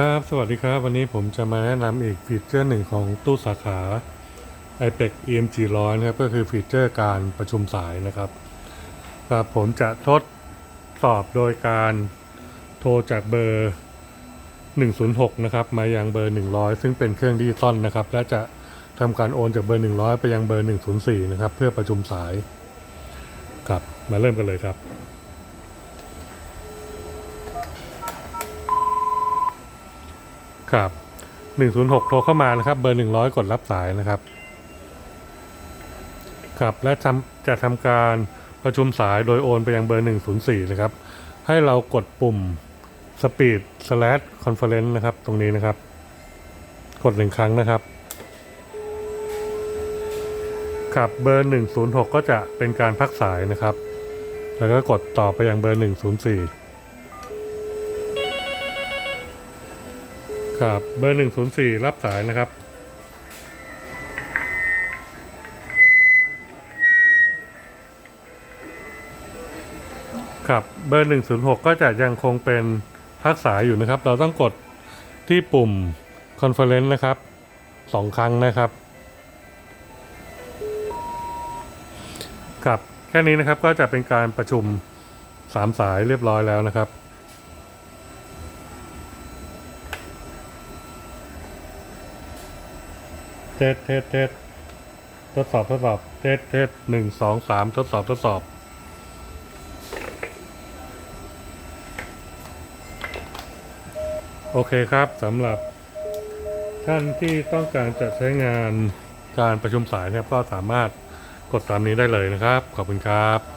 ครับ สวัสดีครับ วันนี้ผมจะมาแนะนำอีกฟีเจอร์หนึ่งของตู้สาขา iPEC EMG 100นะครับ ก็คือฟีเจอร์การประชุมสายนะครับครับผมจะทดสอบโดยการโทรจากเบอร์ 106 นะครับ มายังเบอร์ 100 ซึ่งเป็นเครื่องดิจิตอลนะครับ และจะทำการโอนจากเบอร์ 100 ไปยังเบอร์ 104 นะครับ เพื่อประชุมสายครับมาเริ่มกันเลยครับ ครับ 106 โทรเข้ามานะครับ เบอร์ 100 กดรับสายนะครับ ครับและทำจะทำการประชุมสายโดยโอนไปยังเบอร์ 104 นะครับ ให้เรากดปุ่ม speed slash conference นะครับ ตรงนี้นะครับ กดหนึ่งครั้งนะครับครับเบอร์ 106 ก็จะเป็นการพักสายนะครับ แล้วก็กดต่อไปยังเบอร์ 104 ครับเบอร์104รับสายนะครับ ครับเบอร์106ก็จะยังคงเป็นพักสายอยู่นะครับ เราต้องกดที่ปุ่ม Conference นะครับสองครั้งนะครับ ครับแค่นี้นะครับก็จะเป็นการประชุม3สายเรียบร้อยแล้วนะครับ เทสเทสเทสทดสอบทดสอบเทสเทสหนึ่งสองสามทดสอบทดสอบ โอเคครับสำหรับ ท่านที่ต้องการจะใช้งานการประชุมสายนะครับก็สามารถกดตามนี้ได้เลยนะครับ ขอบคุณครับ